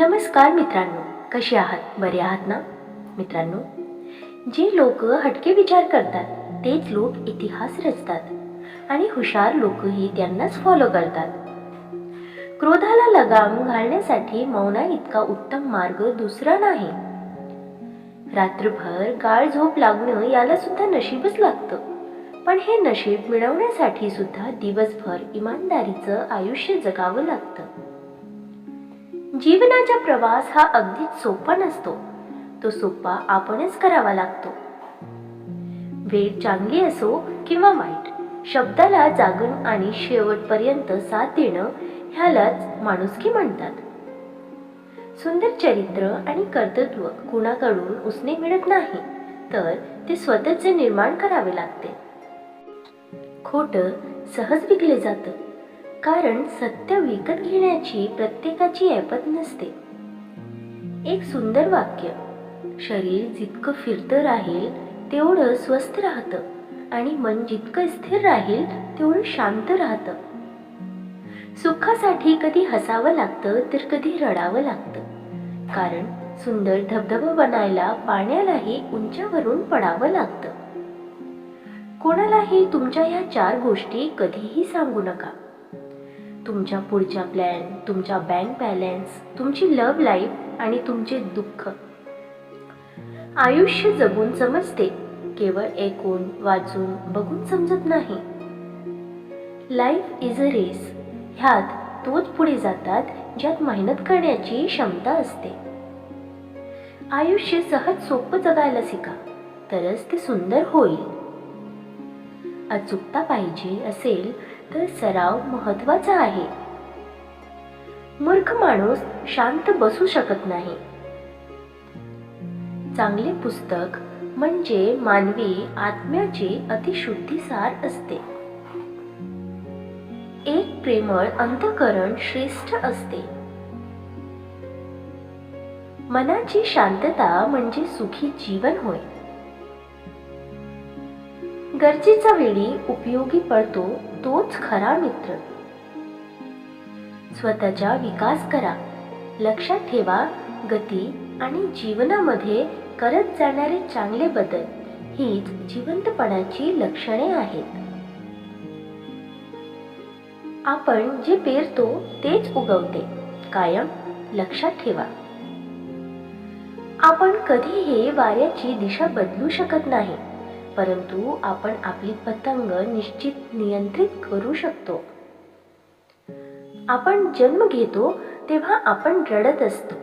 नमस्कार मित्रांनो कसे आहात? बरे आहात ना? मित्रांनो जे लोक हटके विचार करतात तेच लोक इतिहास रचतात आणि हुशार लोकही त्यांनाच फॉलो करतात. क्रोधाला लगाम घालण्यासाठी मौना इतका उत्तम मार्ग दुसरा नाही. रात्रभर गाळ झोप लागणं याला सुद्धा नशीबच लागतं. पण हे नशीब मिळवण्यासाठी सुद्धा दिवसभर इमानदारीचं आयुष्य जगावं लागतं. जीवनाचा प्रवास हा अगदीच सोपा नसतो. तो सोपा आपणच करावा लागतो. वेळ चांगली असो किंवा वाईट शब्दाला जागून आणि शेवटपर्यंत साथ देणं ह्यालाच माणुसकी म्हणतात. सुंदर चरित्र आणि कर्तृत्व कुणाकडून उसने मिळत नाही तर ते स्वतःचे निर्माण करावे लागते. खोटं सहज विकले जातं. कारण सत्य विकत घेण्याची प्रत्येकाची ऐपत नसते. एक सुंदर वाक्य शरीर जितकं फिरतं राहील तेवढं स्वस्थ राहतं आणि मन जितकं स्थिर राहील तेवढं शांत राहतं. सुखासाठी कधी हसावं लागतं तर कधी रडावं लागतं. कारण सुंदर धबधबा बनायला पाण्यालाही उंचावरून पडावं लागतं. कोणालाही तुमच्या ह्या चार गोष्टी कधीही सांगू नका. तुमच्या पुढच्या प्लॅन तुमचा बँक बॅलन्स तुमची लव्ह लाईफ आणि तुमचे दुःख. आयुष्य जगून समजते केवळ ऐकून वाचून बघून समजत नाही. लाईफ इज अ रेस ह्यात तोच पुढे जातात ज्यात मेहनत करण्याची क्षमता असते. आयुष्य सहज सोपं जगायला शिका तरच ते सुंदर होईल. अचूकता पाहिजे असेल तर सराव महत्त्वाचा आहे. मूर्ख माणूस शांत बसू शकत नाही. चांगले पुस्तक म्हणजे मानवी आत्म्याचे अतिशुद्धीसार असते. एक प्रेमळ अंतकरण श्रेष्ठ असते. मनाची शांतता म्हणजे सुखी जीवन होय. गरजेचा वेळी उपयोगी पडतो तोच खरा मित्र. स्वतःचा विकास करा. लक्षात ठेवा गती आणि जीवनामध्ये करत जाणारे चांगले बदल हीच जिवंतपणाची लक्षणे आहेत. आपण जे पेरतो तेच उगवते. कायम लक्षात ठेवा. आपण कधीही वाऱ्याची दिशा बदलू शकत नाही. परंतु आपण आपली पतंग निश्चित नियंत्रित करू शकतो. आपण जन्म घेतो तेव्हा आपण रडत असतो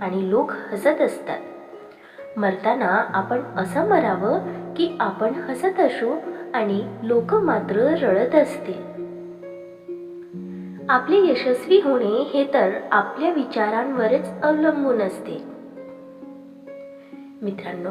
आणि लोक हसत असतात. मरताना आपण असं मरावं की आपण हसत असू आणि लोक मात्र रडत असतील. आपले यशस्वी होणे हे तर आपल्या विचारांवरच अवलंबून असते. मित्रांनो